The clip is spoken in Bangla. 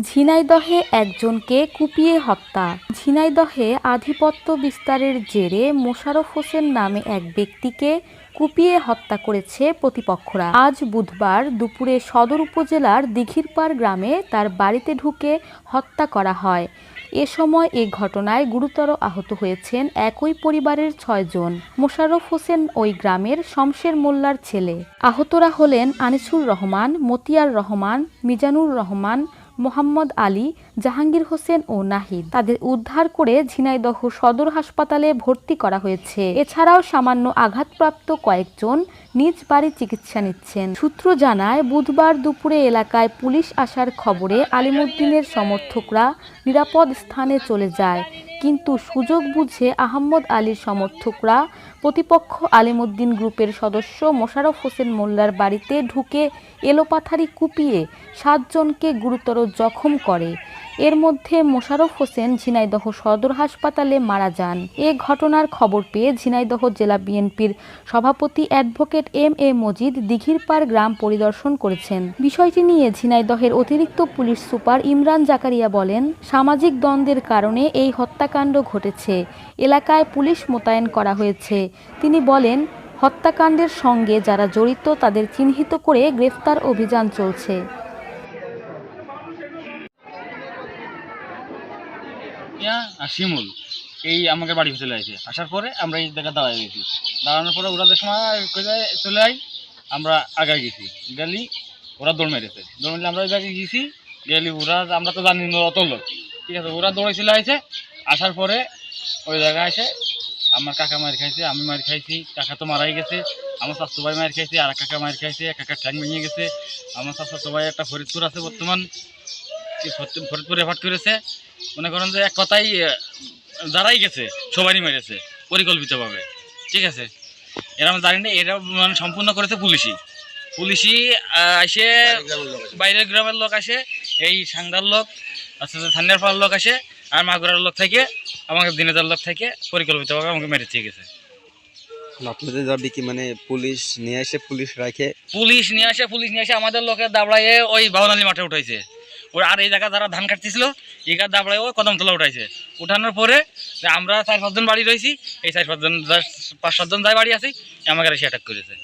ঝিনাইদহে একজনকে কুপিয়ে হত্যা। ঝিনাইদহে আধিপত্য বিস্তারের জেরে মোশাররফ হোসেন নামে এক ব্যক্তিকে কুপিয়ে হত্যা করেছে প্রতিপক্ষরা। আজ বুধবার দুপুরে সদর উপজেলার দিঘিরপাড় গ্রামে তার বাড়িতে ঢুকে হত্যা করা হয়। এ সময় এ ঘটনায় গুরুতর আহত হয়েছেন একই পরিবারের ছয়জন মোশাররফ হোসেন ওই গ্রামের শমশের মোল্লার ছেলে। আহতরা হলেন আনিসুর রহমান, মতিয়ার রহমান, মিজানুর রহমান মোহাম্মদ আলী, জাহাঙ্গীর হোসেন ও নাহিদ। তাদের উদ্ধার করে ঝিনাইদহ সদর হাসপাতালে ভর্তি করা হয়েছে। এছাড়াও সামান্য আঘাতপ্রাপ্ত কয়েকজন নিজ বাড়ি চিকিৎসা নিচ্ছেন। সূত্র জানায়, বুধবার দুপুরে এলাকায় পুলিশ আসার খবরে আলিমুদ্দিনের সমর্থকরা নিরাপদ স্থানে চলে যায়। কিন্তু সুযোগ বুঝে আহম্মদ আলীর সমর্থকরা প্রতিপক্ষ আলিমুদ্দিন গ্রুপের সদস্য মোশারফ হোসেন মোল্লার বাড়িতে ঢুকে এলোপাথারি কুপিয়ে সাতজনকে গুরুতর জখম করে। এর মধ্যে মোশাররফ হোসেন ঝিনাইদহ সদর হাসপাতালে মারা যান। এ ঘটনার খবর পেয়ে ঝিনাইদহ জেলা বিএনপির সভাপতি advocate M A Majid Dighirpar গ্রাম পরিদর্শন করেছেন। বিষয়টি নিয়ে ঝিনাইদহের অতিরিক্ত পুলিশ সুপার ইমরান জাকারিয়া বলেন, সামাজিক দ্বন্দ্বের কারণে এই হত্যাকাণ্ড ঘটেছে। এলাকায় পুলিশ মোতায়েন করা হয়েছে। তিনি বলেন, হত্যাকাণ্ডের সঙ্গে যারা জড়িত তাদের চিহ্নিত করে গ্রেফতার অভিযান চলছে। ইয়া আর শিমুল, এই আমাকে বাড়ি চলে আসে। আসার পরে আমরা এই জায়গায় দাঁড়ায় গেছি। দাঁড়ানোর পরে ওরাদের সময় চলে আই আমরা আগায় গেছি। গেলি, ওরা দৌড় মেরেছে। দৌড় মেরে আমরা ওই জায়গায় গেছি, গেলি ওরা, আমরা তো জানি না অত লোক। ঠিক আছে, ওরা দৌড়ে চলে আসে। আসার পরে ওই জায়গায় এসে আমার কাকা মার খাইছে, আমি মার খাইছি, কাকা তো মারাই গেছে, আমার স্বাস্থ্য ভাই মার খাইছে, আর কাকা মার খাইছে কাকা ঠ্যাং ভেঙে গেছে। আমার স্বাস্থ্য ভাই একটা ফরিদপুর আছে বর্তমান ফরিদপুর রেফার করেছে মনে করেন যে এক কথাই যারাই গেছে সবারই মেরেছে পরিকল্পিতভাবে। ঠিক আছে? এরা আমি জানি না এটা মানে সম্পূর্ণ করেছে পুলিশই। পুলিশই আহ, এসে বাইরের গ্রামের লোক আসে এই সাংদার লোক আচ্ছা স্থানীয় পাড়ার লোক আসে আর মাগুরার লোক থেকে আমাকে দিনেদার লোক থেকে পরিকল্পিতভাবে আমাকে মেরে দিয়ে গেছে। আপনাদের দাবি কি মানে পুলিশ নিয়ে এসে পুলিশ রাখে? পুলিশ নিয়ে আসে পুলিশ নিয়ে আসে আমাদের লোকের দাবড়াইয়ে ওই বাউনালি মাঠে উঠাইছে। ওর আর এই জায়গা যারা ধান কাটতেছিল, এই গাছ ও কদম কদমতলা উঠাইছে। উঠানোর পরে আমরা চার পাঁচজন বাড়ি রয়েছি, এই চার পাঁচজন, পাঁচ সাতজন যাই বাড়ি আছি, আমাকে এসে অ্যাটাক করেছে।